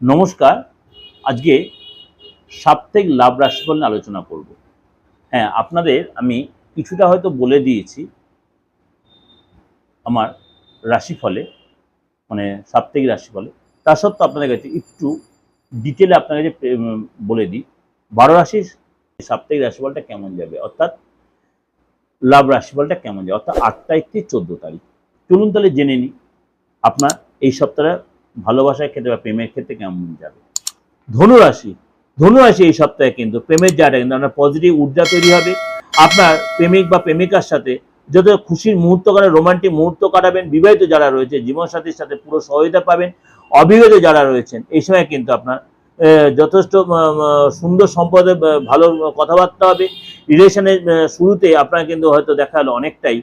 নমস্কার, আজকে সাপ্তাহিক লাভ রাশিফল নিয়ে আলোচনা করব। হ্যাঁ আপনাদের আমি কিছুটা হয়তো বলে দিয়েছি আমার রাশিফলে মানে সাপ্তাহিক রাশিফলে। তা সত্ত্বেও আপনাদের কাছে একটু ডিটেলে আপনার কাছে বলে দিই। বারো রাশির সাপ্তাহিক রাশিফলটা কেমন যাবে? অর্থাৎ লাভ রাশিফলটা কেমন যাবে? অর্থাৎ আট তারিখ থেকে চোদ্দ তারিখ। চলুন তাহলে জেনে নিই। আপনার এই সপ্তাহে ভালোবাসার ক্ষেত্রে বা প্রেমের ক্ষেত্রে কেমন যাবে? ধনুরাশি ধনুরাশি এই সপ্তাহে কিন্তু প্রেমের জায়গাটা কিন্তু আপনার পজিটিভ ঊর্জা তৈরি হবে। আপনার প্রেমিক বা প্রেমিকার সাথে যত খুশির মুহূর্ত কাটাবেন রোমান্টিক মুহূর্ত কাটাবেন। বিবাহিত যারা রয়েছে, জীবনসাথীর সাথে পুরো সহযোগিতা পাবেন। অবিবাহিত যারা রয়েছেন, এই সময় কিন্তু আপনার যথেষ্ট সুন্দর সম্পদে ভালো কথাবার্তা হবে। রিলেশনের শুরুতে আপনার কিন্তু হয়তো দেখা গেলো অনেকটাই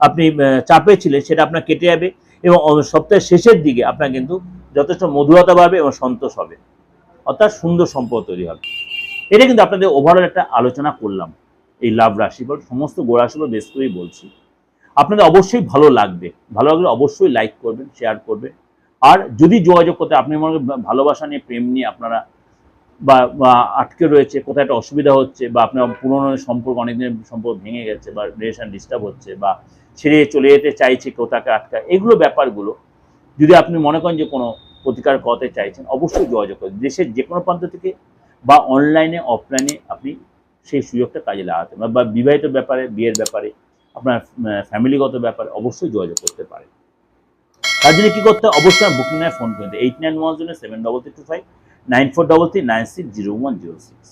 আপনি চাপে ছিলেন, সেটা আপনার কেটে যাবে। এবং সপ্তাহের শেষের দিকে আপনার কিন্তু যথেষ্ট মধুরতা বাড়বে এবং সন্তোষ হবে। অর্থাৎ সুন্দর সম্পদ তৈরি হবে। এটা কিন্তু আপনাদের ওভারঅল একটা আলোচনা করলাম। এই লাভ রাশিফল, সমস্ত গোড়াশুলো বেশ করেই বলছি। আপনাদের অবশ্যই ভালো লাগবে। ভালো লাগলে অবশ্যই লাইক করবেন শেয়ার করবেন। আর যদি যোগাযোগ করতে আপনি মনে ভালোবাসা নিয়ে, প্রেম নিয়ে আপনারা বা আটকে রয়েছে, কোথায় একটা অসুবিধা হচ্ছে বা আপনার পুরনো সম্পর্ক অনেকদিনের সম্পর্ক ভেঙে গেছে বা রিলেশন ডিস্টার্ব হচ্ছে বা ছেড়ে চলে যেতে চাইছে কেউ তাকে আটকায় এগুলো ব্যাপারগুলো যদি আপনি মনে করেন যে কোনো প্রতিকার করতে চাইছেন, অবশ্যই যোগাযোগ করুন। দেশের যে কোনো প্রান্ত থেকে বা অনলাইনে অফলাইনে আপনি সেই সুযোগটা কাজে লাগাতে পারেন বা বিবাহিত ব্যাপারে, বিয়ের ব্যাপারে, আপনার ফ্যামিলিগত ব্যাপারে অবশ্যই যোগাযোগ করতে পারেন। তার জন্য কী করতে হবে অবশ্যই বুকিং নেয় ফোন করতে eight nine one zero seven double three two five nine four double three nine six zero one zero six.